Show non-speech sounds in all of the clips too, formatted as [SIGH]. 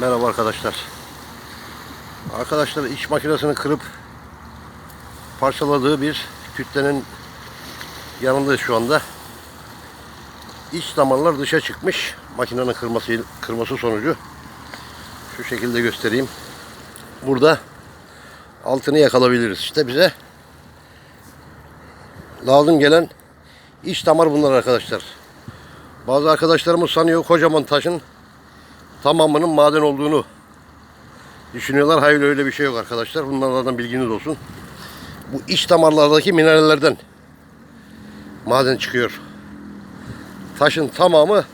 Merhaba arkadaşlar. Arkadaşlar iş makinesini kırıp parçaladığı bir kütlenin yanındayız şu anda. İç damarlar dışa çıkmış. Makinenin kırması, kırması sonucu. Şu şekilde göstereyim. Burada altını yakalabiliriz. İşte bize lazım gelen iç damar bunlar arkadaşlar. Bazı arkadaşlarımız sanıyor kocaman taşın tamamının maden olduğunu düşünüyorlar. Hayır öyle bir şey yok arkadaşlar. Bunlardan bilginiz olsun. Bu iç damarlardaki minerallerden maden çıkıyor. Taşın tamamı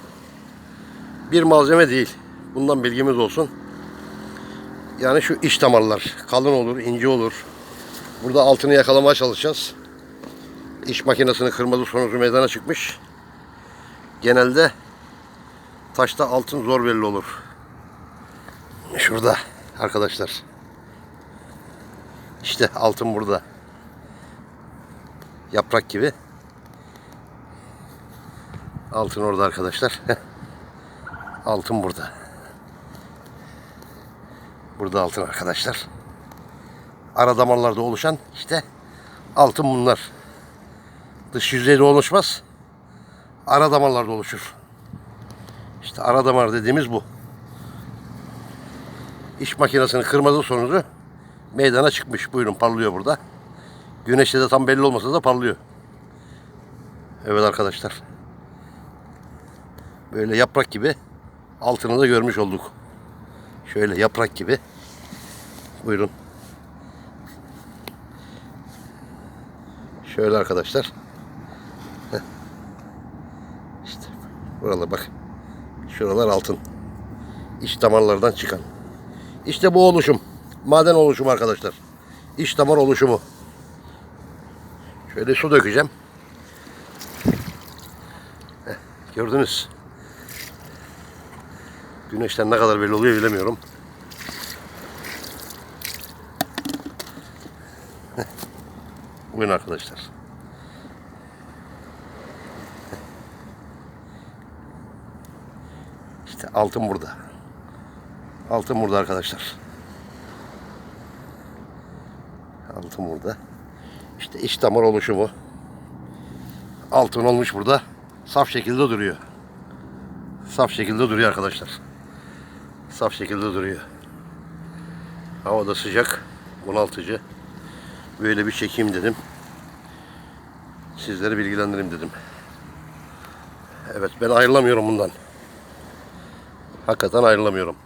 bir malzeme değil. Bundan bilgimiz olsun. Yani şu iç damarlar kalın olur, ince olur. Burada altını yakalamaya çalışacağız. İş makinesini kırmızı sonucu meydana çıkmış. Genelde taşta altın zor belli olur. Şurada arkadaşlar. İşte altın burada. Yaprak gibi. Altın orada arkadaşlar. [LAUGHS] altın burada. Burada altın arkadaşlar. Ara damarlarda oluşan işte altın bunlar. Dış yüzeyde oluşmaz. Ara damarlarda oluşur. İşte ara damar dediğimiz bu. İş makinesini kırmızı sonucu meydana çıkmış. Buyurun parlıyor burada. Güneşte de tam belli olmasa da parlıyor. Evet arkadaşlar. Böyle yaprak gibi altını da görmüş olduk. Şöyle yaprak gibi. Buyurun. Şöyle arkadaşlar. Heh. İşte buralar bak. Şuralar altın. İç damarlardan çıkan. İşte bu oluşum. Maden oluşumu arkadaşlar. İç damar oluşumu. Şöyle su dökeceğim. Heh, gördünüz. Güneşten ne kadar belli oluyor bilemiyorum. Buyurun arkadaşlar. İşte altın burada. Altın burada arkadaşlar. Altın burada. İşte iç damar oluşumu. Altın olmuş burada. Saf şekilde duruyor. Saf şekilde duruyor arkadaşlar. Saf şekilde duruyor. Hava da sıcak. Bunaltıcı. Böyle bir çekeyim dedim. Sizleri bilgilendireyim dedim. Evet ben ayrılamıyorum bundan. Hakikaten ayrılamıyorum.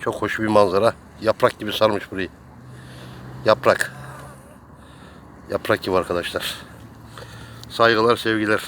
Çok hoş bir manzara. Yaprak gibi sarmış burayı. Yaprak. Yaprak gibi arkadaşlar. Saygılar, sevgiler.